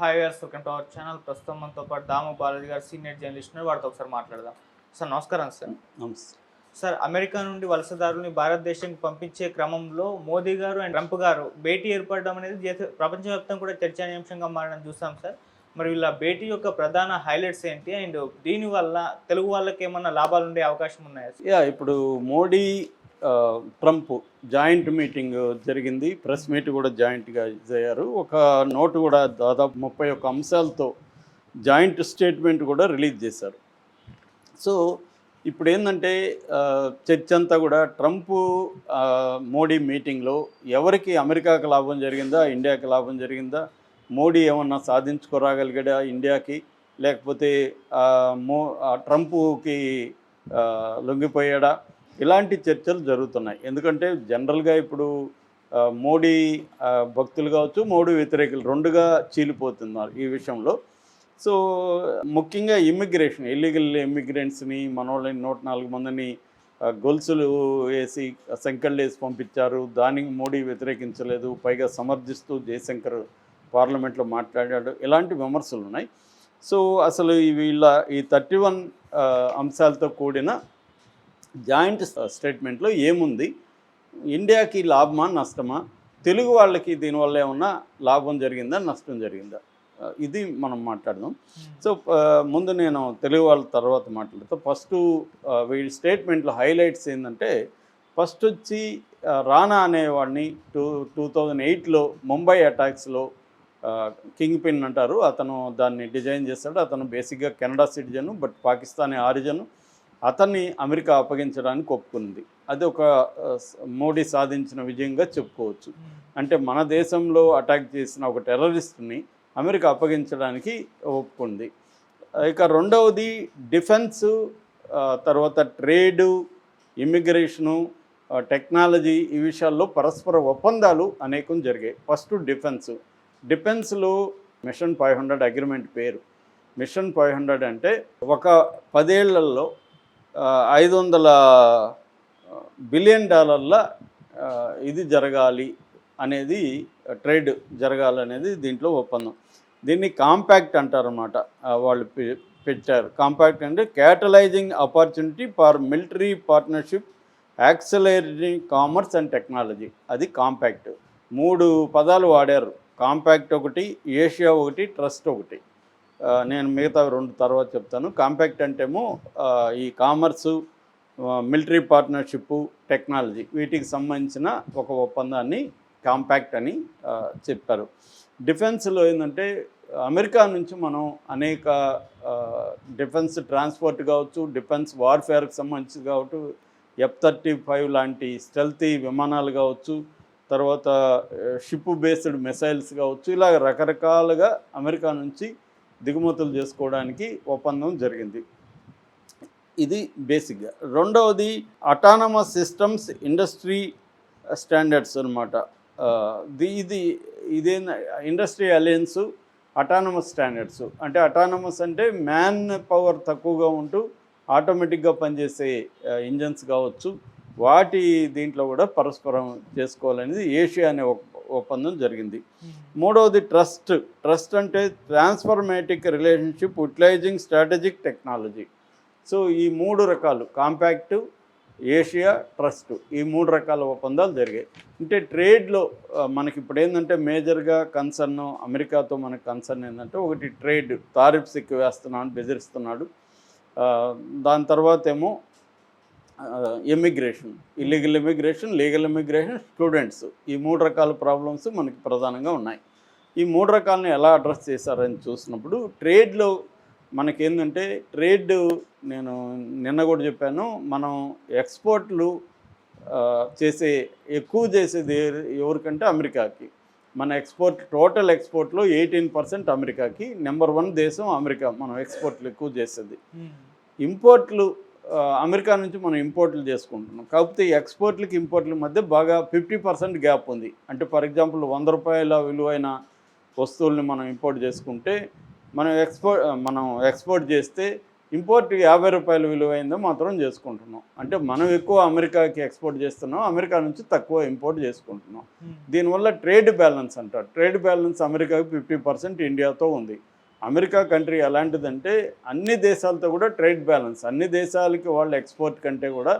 Hi గారు welcome to our channel ప్రస్తుతం మనతో పాటు దాము బాలాజీ గారు సీనియర్ జర్నలిస్ట్. వారితో ఒకసారి మాట్లాడదాం. సార్ నమస్కారం సార్. నమస్తే. సార్ అమెరికా నుండి వలసదారుల్ని భారతదేశానికి పంపించే క్రమంలో మోదీ గారు అండ్ ట్రంప్ గారు భేటీ ఏర్పడడం అనేది దేశ ప్రపంచవ్యాప్తంగా కూడా చర్చానీయాంశంగా మారడం చూసాం సార్. మరి వీళ్ళ భేటీ యొక్క ప్రధాన హైలైట్స్ ఏంటి? అండ్ దీనివల్ల తెలుగు వాళ్ళకి ఏమన్నా లాభాలు ఉండే అవకాశం ఉన్నాయా? యా ఇప్పుడు మోడీ ట్రంప్ జాయింట్ మీటింగ్ జరిగింది. ప్రెస్ మీట్ కూడా జాయింట్గా అయ్యారు. ఒక నోటు కూడా దాదాపు ముప్పై ఒక్క అంశాలతో జాయింట్ స్టేట్మెంట్ కూడా రిలీజ్ చేశారు. సో ఇప్పుడు ఏంటంటే చర్చ అంతా కూడా ట్రంప్ మోడీ మీటింగ్లో ఎవరికి అమెరికాకి లాభం జరిగిందా ఇండియాకి లాభం జరిగిందా మోడీ ఏమన్నా సాధించుకోరాగలిగాడా ఇండియాకి లేకపోతే మో ఆ, ట్రంప్కి లొంగిపోయాడా ఇలాంటి చర్చలు జరుగుతున్నాయి. ఎందుకంటే జనరల్గా ఇప్పుడు మోడీ భక్తులు కావచ్చు మోడీ వ్యతిరేకులు రెండుగా చీలిపోతున్నారు ఈ విషయంలో. సో ముఖ్యంగా ఇమ్మిగ్రేషన్ ఇల్లీగల్ ఇమ్మిగ్రెంట్స్ని మనోళ్ళని నూట నాలుగు మందిని గొలుసులు వేసి శంకళ్ళు వేసి పంపించారు. దానికి మోడీ వ్యతిరేకించలేదు. పైగా సమర్థిస్తూ జయశంకర్ పార్లమెంట్లో మాట్లాడాడు. ఇలాంటి విమర్శలు ఉన్నాయి సో అసలు ఈ వీళ్ళ ఈ థర్టీ వన్ అంశాలతో కూడిన జాయింట్ స్టేట్మెంట్లో ఏముంది? ఇండియాకి లాభమా నష్టమా? తెలుగు వాళ్ళకి దీనివల్ల ఏమన్నా లాభం జరిగిందా నష్టం జరిగిందా? ఇది మనం మాట్లాడదాం. సో ఆ, ముందు నేను తెలుగు వాళ్ళ తర్వాత మాట్లాడతా. ఫస్ట్ వీడి స్టేట్మెంట్లో హైలైట్స్ ఏంటంటే ఫస్ట్ వచ్చి రానా అనేవాడిని టూ టూ థౌజండ్ ఎయిట్లో ముంబై అటాక్స్లో కింగ్ పిన్ అంటారు. అతను దాన్ని డిజైన్ చేస్తాడు. అతను బేసిక్గా Canada citizen but Pakistani origin. అతన్ని అమెరికా అప్పగించడానికి ఒప్పుకుంది అది ఒక మోడీ సాధించిన విజయంగా చెప్పుకోవచ్చు. అంటే మన దేశంలో అటాక్ చేసిన ఒక టెర్రరిస్ట్ని అమెరికా అప్పగించడానికి ఒప్పుకుంది. ఇక రెండవది డిఫెన్స్ తర్వాత ట్రేడు ఇమిగ్రేషను టెక్నాలజీ ఈ విషయాల్లో పరస్పర ఒప్పందాలు అనేకం జరిగాయి. First defence. డిఫెన్స్లో మిషన్ ఫైవ్ హండ్రెడ్ అగ్రిమెంట్ పేరు. మిషన్ ఫైవ్ హండ్రెడ్ అంటే ఒక పదేళ్ళలో ఐదు వందల బిలియన్ డాలర్ల ఇది జరగాలి అనేది ట్రేడ్ జరగాలనేది దీంట్లో ఒప్పందం. దీన్ని కాంపాక్ట్ అంటారన్నమాట. వాళ్ళు పెట్టారు. కాంపాక్ట్ అంటే catalysing opportunity for military partnership accelerating commerce and technology. అది కాంపాక్ట్. మూడు పదాలు వాడారు. కాంపాక్ట్ ఒకటి ఏషియా ఒకటి ట్రస్ట్ ఒకటి. నేను మిగతా రెండు తర్వాత చెప్తాను. కాంపాక్ట్ అంటేమో ఈ కామర్సు మిలిటరీ పార్ట్నర్షిప్ టెక్నాలజీ వీటికి సంబంధించిన ఒక ఒప్పందాన్ని కాంపాక్ట్ అని చెప్పారు. డిఫెన్స్లో ఏంటంటే అమెరికా నుంచి మనం అనేక డిఫెన్స్ ట్రాన్స్పోర్ట్ కావచ్చు డిఫెన్స్ వార్ఫేర్కి సంబంధించి కావచ్చు ఎఫ్ థర్టీ ఫైవ్ లాంటి స్టెల్తీ విమానాలు కావచ్చు తర్వాత షిప్ బేస్డ్ మిసైల్స్ కావచ్చు ఇలా రకరకాలుగా అమెరికా నుంచి దిగుమతులు చేసుకోవడానికి ఒప్పందం జరిగింది. ఇది బేసిక్గా రెండవది అటానమస్ సిస్టమ్స్ ఇండస్ట్రీ స్టాండర్డ్స్ అనమాట ఇది ఇదే ఇండస్ట్రీ అలయన్స్ అటానమస్ స్టాండర్డ్స్ అంటే అటానమస్ అంటే మ్యాన్ పవర్ తక్కువగా ఉంటూ ఆటోమేటిక్గా పనిచేసే ఇంజన్స్ కావచ్చు. వాటి దీంట్లో కూడా పరస్పరం చేసుకోవాలనేది ఏషియా అనే ఒక ఒప్పందం జరిగింది. మూడవది ట్రస్ట్. ట్రస్ట్ అంటే transformative relationship utilising strategic technology. So ఈ మూడు రకాలు కాంపాక్ట్ ఏషియా ట్రస్ట్ ఈ మూడు రకాల ఒప్పందాలు జరిగాయి. అంటే ట్రేడ్లో మనకి ఇప్పుడు ఏంటంటే మేజర్గా కన్సర్న్ అమెరికాతో మనకు కన్సర్న్ ఏంటంటే ఒకటి ట్రేడ్ తారిఫ్స్ ఎక్కువ వేస్తున్నాడు బెదిరిస్తున్నాడు. దాని తర్వాత ఏమో immigration illegal immigration legal immigration students ఈ మూడు రకాల ప్రాబ్లమ్స్ మనకి ప్రధానంగా ఉన్నాయి. ఈ మూడు రకాలను ఎలా అడ్రస్ చేశారని చూసినప్పుడు ట్రేడ్లో మనకేంటంటే ట్రేడ్ నేను నిన్న కూడా చెప్పాను మనం ఎక్స్పోర్ట్లు చేసే ఎక్కువ చేసేది ఎవరికంటే అమెరికాకి. మన ఎక్స్పోర్ట్ టోటల్ ఎక్స్పోర్ట్లో ఎయిటీన్ పర్సెంట్ అమెరికాకి. నెంబర్ వన్ దేశం అమెరికా మనం ఎక్స్పోర్ట్లు ఎక్కువ చేసేది. ఇంపోర్ట్లు ఆ, అమెరికా నుంచి మనం ఇంపోర్ట్లు చేసుకుంటున్నాం. కాకపోతే ఎక్స్పోర్ట్లకి ఇంపోర్ట్ల మధ్య బాగా ఫిఫ్టీ పర్సెంట్ గ్యాప్ ఉంది. అంటే ఫర్ ఎగ్జాంపుల్ వంద రూపాయల విలువైన వస్తువుల్ని మనం ఇంపోర్ట్ చేసుకుంటే మనం ఎక్స్పోర్ట్ మనం ఎక్స్పోర్ట్ చేస్తే ఇంపోర్ట్ యాభై రూపాయలు విలువైందో మాత్రం చేసుకుంటున్నాం. అంటే మనం ఎక్కువ అమెరికాకి ఎక్స్పోర్ట్ చేస్తున్నాం అమెరికా నుంచి తక్కువ ఇంపోర్ట్ చేసుకుంటున్నాం. దీనివల్ల ట్రేడ్ బ్యాలెన్స్ అంటారు. ట్రేడ్ బ్యాలెన్స్ అమెరికాకి ఫిఫ్టీ పర్సెంట్ ఇండియాతో ఉంది. అమెరికా కంట్రీ ఎలాంటిదంటే అన్ని దేశాలతో కూడా ట్రేడ్ బ్యాలెన్స్. అన్ని దేశాలకి వాళ్ళ ఎక్స్పోర్ట్ కంటే కూడా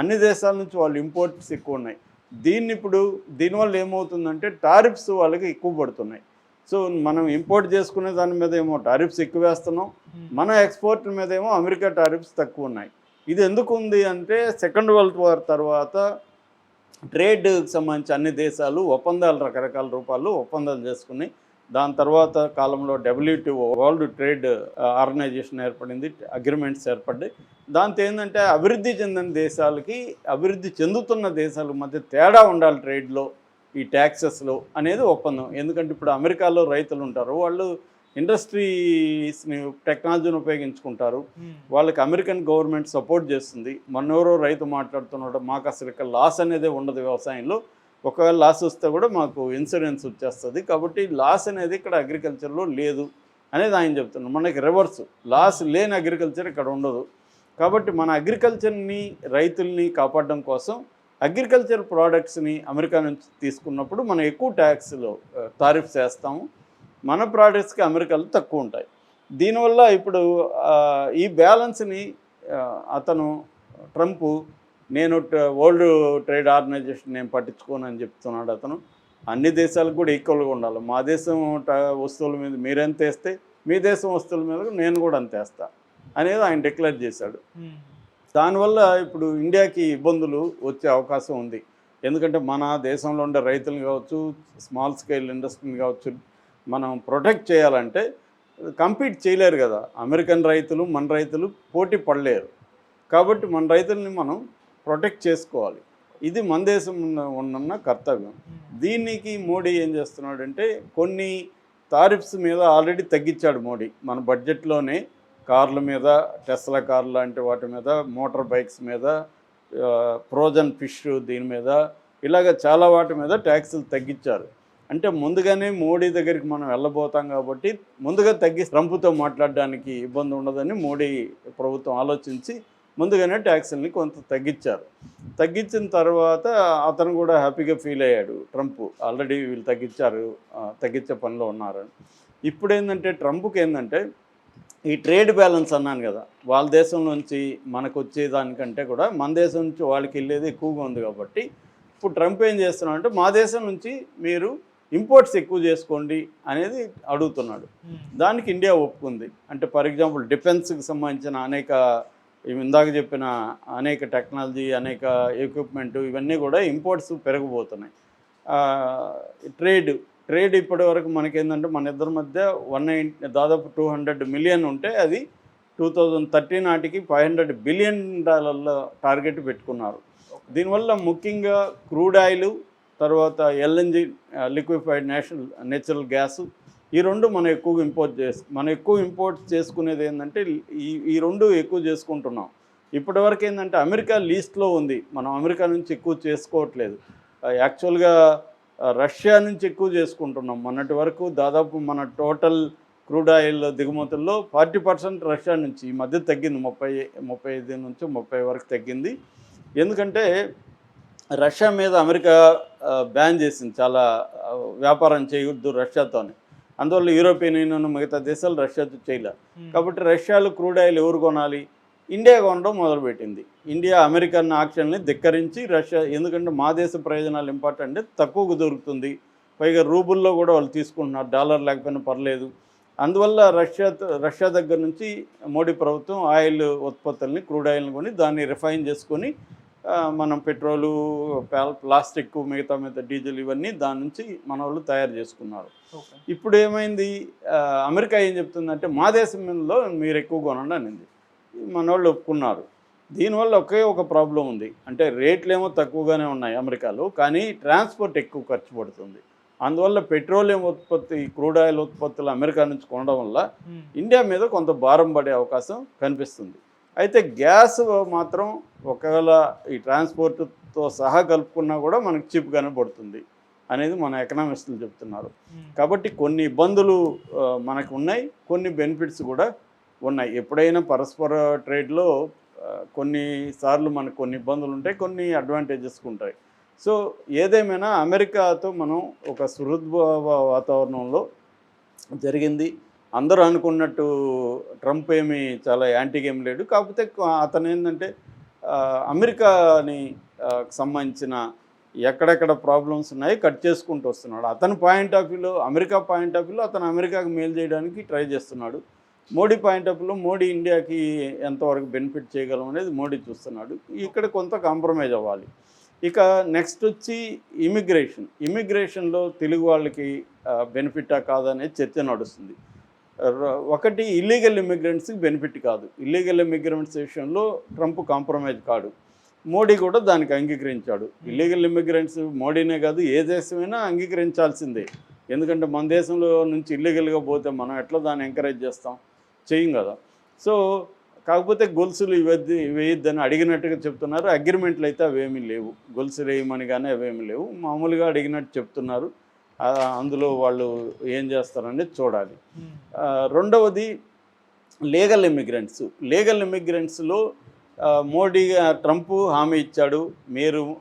అన్ని దేశాల నుంచి వాళ్ళు ఇంపోర్ట్స్ ఎక్కువ ఉన్నాయి. దీన్ని ఇప్పుడు దీనివల్ల ఏమవుతుందంటే టారిఫ్స్ వాళ్ళకి ఎక్కువ పడుతున్నాయి. సో మనం ఇంపోర్ట్ చేసుకునే దాని మీద ఏమో టారిఫ్స్ ఎక్కువ వేస్తున్నాం. మన ఎక్స్పోర్ట్ మీద ఏమో అమెరికా టారిఫ్స్ తక్కువ ఉన్నాయి. ఇది ఎందుకు ఉంది అంటే సెకండ్ వరల్డ్ వార్ తర్వాత ట్రేడ్కి సంబంధించి అన్ని దేశాలు ఒప్పందాలు రకరకాల రూపాల్లో ఒప్పందాలు చేసుకుని దాని తర్వాత కాలంలో డబ్ల్యూటీఓ వరల్డ్ ట్రేడ్ ఆర్గనైజేషన్ ఏర్పడింది అగ్రిమెంట్స్ ఏర్పడ్డాయి. దాంతో ఏంటంటే అభివృద్ధి చెందిన దేశాలకి అభివృద్ధి చెందుతున్న దేశాల మధ్య తేడా ఉండాలి ట్రేడ్లో ఈ ట్యాక్సెస్లో అనేది ఒప్పందం. ఎందుకంటే ఇప్పుడు అమెరికాలో రైతులు ఉంటారు వాళ్ళు ఇండస్ట్రీస్ని టెక్నాలజీని ఉపయోగించుకుంటారు. వాళ్ళకి అమెరికన్ గవర్నమెంట్ సపోర్ట్ చేస్తుంది. మొన్నెవరో రైతు మాట్లాడుతున్నాడు మాకు అసలు ఇక్కడ లాస్ అనేదే ఉండదు వ్యవసాయంలో. ఒకవేళ లాస్ వస్తే కూడా మాకు ఇన్సూరెన్స్ వచ్చేస్తుంది. కాబట్టి లాస్ అనేది ఇక్కడ అగ్రికల్చర్లో లేదు అనేది ఆయన చెప్తున్నాడు మనకి రివర్స్ లాస్ లేని అగ్రికల్చర్ ఇక్కడ ఉండదు. కాబట్టి మన అగ్రికల్చర్ని రైతుల్ని కాపాడడం కోసం అగ్రికల్చర్ ప్రోడక్ట్స్ని అమెరికా నుంచి తీసుకున్నప్పుడు మనం ఎక్కువ ట్యాక్స్లో టారిఫ్స్ వేస్తాము మన ప్రోడక్ట్స్కి అమెరికాలో తక్కువ ఉంటాయి. దీనివల్ల ఇప్పుడు ఈ బ్యాలెన్స్ని అతను ట్రంప్ నేను వరల్డ్ ట్రేడ్ ఆర్గనైజేషన్ నేను పట్టించుకోను అని చెప్తున్నాడు అతను. అన్ని దేశాలకు కూడా ఈక్వల్గా ఉండాలి. మా దేశం వస్తువుల మీద మీరెంత వేస్తే మీ దేశం వస్తువుల మీద నేను కూడా అంత వేస్తా అనేది ఆయన డిక్లేర్ చేశాడు. దానివల్ల ఇప్పుడు ఇండియాకి ఇబ్బందులు వచ్చే అవకాశం ఉంది. ఎందుకంటే మన దేశంలో ఉండే రైతులు కావచ్చు స్మాల్ స్కేల్ ఇండస్ట్రీని కావచ్చు మనం ప్రొటెక్ట్ చేయాలంటే కంపీట్ చేయలేరు కదా. అమెరికన్ రైతులు మన రైతులు పోటీ పడలేరు. కాబట్టి మన రైతుల్ని మనం ప్రొటెక్ట్ చేసుకోవాలి. ఇది మన దేశం ఉన్న కర్తవ్యం. దీనికి మోడీ ఏం చేస్తున్నాడంటే కొన్ని తారిఫ్స్ మీద ఆల్రెడీ తగ్గించాడు మోడీ. మన బడ్జెట్లోనే కార్ల మీద టెస్లా కార్లు లాంటి వాటి మీద మోటార్ బైక్స్ మీద ఫ్రోజన్ ఫిష్ దీని మీద ఇలాగ చాలా వాటి మీద ట్యాక్సులు తగ్గించారు. అంటే ముందుగానే మోడీ దగ్గరికి మనం వెళ్ళబోతాం కాబట్టి ముందుగా తగ్గి ట్రంప్తో మాట్లాడడానికి ఇబ్బంది ఉండదని మోడీ ప్రభుత్వం ఆలోచించి ముందుగానే ట్యాక్సుల్ని కొంత తగ్గించారు. తగ్గించిన తర్వాత అతను కూడా హ్యాపీగా ఫీల్ అయ్యాడు. ట్రంప్ ఆల్రెడీ వీళ్ళు తగ్గించారు తగ్గించే పనిలో ఉన్నారని. ఇప్పుడు ఏంటంటే ట్రంప్కి ఏంటంటే ఈ ట్రేడ్ బ్యాలెన్స్ అన్నాను కదా వాళ్ళ దేశం నుంచి మనకు వచ్చేదానికంటే కూడా మన దేశం నుంచి వాళ్ళకి వెళ్ళేది ఎక్కువగా ఉంది కాబట్టి ఇప్పుడు ట్రంప్ ఏం చేస్తున్నాడు అంటే మా దేశం నుంచి మీరు ఇంపోర్ట్స్ ఎక్కువ చేసుకోండి అనేది అడుగుతున్నాడు. దానికి ఇండియా ఒప్పుకుంది. అంటే ఫర్ ఎగ్జాంపుల్ డిఫెన్స్కి సంబంధించిన అనేక ఇందాక చెప్పిన అనేక టెక్నాలజీ అనేక ఎక్విప్మెంట్ ఇవన్నీ కూడా ఇంపోర్ట్స్ పెరగబోతున్నాయి ట్రేడ్ ట్రేడ్ ఇప్పటి వరకు మనకేంటంటే మన ఇద్దరి మధ్య వన్ నైన్ దాదాపు టూ హండ్రెడ్ మిలియన్ ఉంటే అది టూ థౌజండ్ థర్టీ నాటికి ఫైవ్ హండ్రెడ్ బిలియన్ డాలర్ల టార్గెట్ పెట్టుకున్నారు. దీనివల్ల ముఖ్యంగా క్రూడ్ ఆయిల్ తర్వాత LNG liquefied national natural gas ఈ రెండు మనం ఎక్కువ ఇంపోర్ట్ చేసు మనం ఎక్కువ ఇంపోర్ట్ చేసుకునేది ఏంటంటే ఈ ఈ రెండు ఎక్కువ చేసుకుంటున్నాం. ఇప్పటివరకు ఏంటంటే అమెరికా లీస్ట్లో ఉంది. మనం అమెరికా నుంచి ఎక్కువ చేసుకోవట్లేదు. యాక్చువల్గా రష్యా నుంచి ఎక్కువ చేసుకుంటున్నాం. మొన్నటి వరకు దాదాపు మన టోటల్ క్రూడ్ ఆయిల్ దిగుమతుల్లో ఫార్టీ పర్సెంట్ రష్యా నుంచి ఈ మధ్య తగ్గింది. ముప్పై ముప్పై ఐదు నుంచి ముప్పై వరకు తగ్గింది. ఎందుకంటే రష్యా మీద అమెరికా బ్యాన్ చేసింది. చాలా వ్యాపారం చేయొద్దు రష్యాతోనే. అందువల్ల యూరోపియన్ యూనియన్ మిగతా దేశాలు రష్యాతో చేయలే. కాబట్టి రష్యాలో క్రూడ్ ఆయిల్ ఎవరు కొనాలి? ఇండియా కొనడం మొదలుపెట్టింది. ఇండియా అమెరికన్ ఆక్షన్ని ధిక్కరించి రష్యా ఎందుకంటే మా దేశ ప్రయోజనాలు ఇంపార్టెంట్ తక్కువకు దొరుకుతుంది. పైగా రూబుల్లో కూడా వాళ్ళు తీసుకుంటున్నారు. డాలర్ లేకపోయినా పర్లేదు. అందువల్ల రష్యా రష్యా దగ్గర నుంచి మోడీ ప్రభుత్వం ఆయిల్ ఉత్పత్తుల్ని క్రూడ్ ఆయిల్ని కొని దాన్ని రిఫైన్ చేసుకొని మనం పెట్రోలు ప్లా- ప్లాస్టిక్ మిగతా మిగతా డీజిల్ ఇవన్నీ దాని నుంచి మన వాళ్ళు తయారు చేసుకున్నారు. ఇప్పుడు ఏమైంది? అమెరికా ఏం చెప్తుందంటే మా దేశంలో మీరు ఎక్కువ కొనండి అనింది. మన వాళ్ళు ఒప్పుకున్నారు. దీనివల్ల ఒకే ఒక ప్రాబ్లం ఉంది. అంటే రేట్లు ఏమో తక్కువగానే ఉన్నాయి అమెరికాలో కానీ ట్రాన్స్పోర్ట్ ఎక్కువ ఖర్చు పడుతుంది. అందువల్ల పెట్రోలియం ఉత్పత్తి క్రూడ్ ఆయిల్ ఉత్పత్తులు అమెరికా నుంచి కొనడం వల్ల ఇండియా మీద కొంత భారం పడే అవకాశం కనిపిస్తుంది. అయితే గ్యాస్ మాత్రం ఒకవేళ ఈ ట్రాన్స్పోర్ట్తో సహా కలుపుకున్నా కూడా మనకు చీప్గానే పడుతుంది అనేది మన ఎకనామిస్టులు చెప్తున్నారు. కాబట్టి కొన్ని ఇబ్బందులు మనకు ఉన్నాయి కొన్ని బెనిఫిట్స్ కూడా ఉన్నాయి. ఎప్పుడైనా పరస్పర ట్రేడ్లో కొన్నిసార్లు మనకు కొన్ని ఇబ్బందులు ఉంటాయి కొన్ని అడ్వాంటేజెస్ ఉంటాయి. సో ఏదేమైనా అమెరికాతో మనం ఒక సుహృద్భావ వాతావరణంలో జరిగింది. అందరూ అనుకున్నట్టు ట్రంప్ ఏమి చాలా యాంటీ గేమ్ లేడు. కాకపోతే అతను ఏంటంటే అమెరికాని సంబంధించిన ఎక్కడెక్కడ ప్రాబ్లమ్స్ ఉన్నాయి కట్ చేసుకుంటూ వస్తున్నాడు. అతని పాయింట్ ఆఫ్ వ్యూలో అమెరికా పాయింట్ ఆఫ్ వ్యూలో అతను అమెరికాకు మేలు చేయడానికి ట్రై చేస్తున్నాడు. మోడీ పాయింట్ ఆఫ్ వ్యూలో మోడీ ఇండియాకి ఎంతవరకు బెనిఫిట్ చేయగలం అనేది మోడీ చూస్తున్నాడు. ఇక్కడ కొంత కాంప్రమైజ్ అవ్వాలి. ఇక నెక్స్ట్ వచ్చి ఇమిగ్రేషన్. ఇమిగ్రేషన్లో తెలుగు వాళ్ళకి బెనిఫిటా కాదనే చర్చ నడుస్తుంది. ఒకటి ఇల్లీగల్ ఇమిగ్రెంట్స్కి బెనిఫిట్ కాదు. ఇల్లీగల్ ఇమిగ్రెంట్స్ విషయంలో ట్రంప్ కాంప్రమైజ్ కాడు. మోడీ కూడా దానికి అంగీకరించాడు. ఇల్లీగల్ ఇమిగ్రెంట్స్ మోడీనే కాదు ఏ దేశమైనా అంగీకరించాల్సిందే. ఎందుకంటే మన దేశంలో నుంచి ఇల్లీగల్గా పోతే మనం ఎట్లా దాన్ని ఎంకరేజ్ చేస్తాం? చేయం కదా. సో కాకపోతే గొలుసులు ఇవద్ది వేయొద్దని అడిగినట్టుగా చెప్తున్నారు. అగ్రిమెంట్లు అయితే అవేమీ లేవు. గొలుసులు వేయమని కానీ అవేమీ లేవు. మామూలుగా అడిగినట్టు చెప్తున్నారు. అందులో వాళ్ళు ఏం చేస్తారనేది చూడాలి. ఆ, రెండవది లీగల్ ఇమిగ్రెంట్స్. లీగల్ ఇమిగ్రెంట్స్లో మోడీ ట్రంప్ హామీ ఇచ్చాడు. మీరు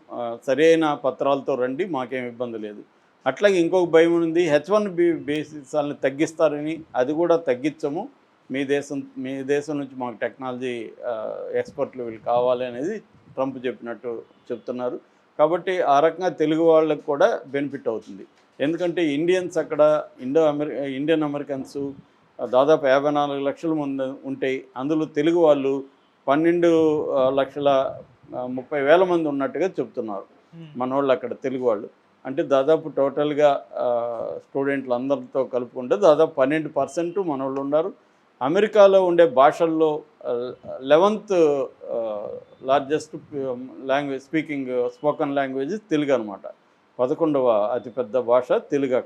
సరైన పత్రాలతో రండి మాకేం ఇబ్బంది లేదు. అట్లాగే ఇంకొక భయం ఉంది హెచ్ వన్ బి బేసిస్ వాళ్ళని తగ్గిస్తారని అది కూడా తగ్గించము. మీ దేశం మీ దేశం నుంచి మాకు టెక్నాలజీ ఎక్స్పర్ట్లు వీళ్ళు కావాలి అనేది ట్రంప్ చెప్పినట్టు చెప్తున్నారు. కాబట్టి ఆ రకంగా తెలుగు వాళ్ళకు కూడా బెనిఫిట్ అవుతుంది. ఎందుకంటే ఇండియన్స్ అక్కడ ఇండో అమెరి ఇండియన్ అమెరికన్స్ దాదాపు యాభై నాలుగు లక్షల మంది ఉంటాయి అందులో తెలుగు వాళ్ళు పన్నెండు లక్షల ముప్పై వేల మంది ఉన్నట్టుగా చెప్తున్నారు. ఉమ్, మన వాళ్ళు అక్కడ తెలుగు వాళ్ళు. అంటే దాదాపు టోటల్గా స్టూడెంట్లు అందరితో కలుపుకుంటే దాదాపు పన్నెండు పర్సెంట్ మన వాళ్ళు ఉన్నారు. అమెరికాలో ఉండే భాషల్లో eleventh largest language speaking spoken language Telugu అనమాట పదకొండవ అతిపెద్ద భాష తెలుగు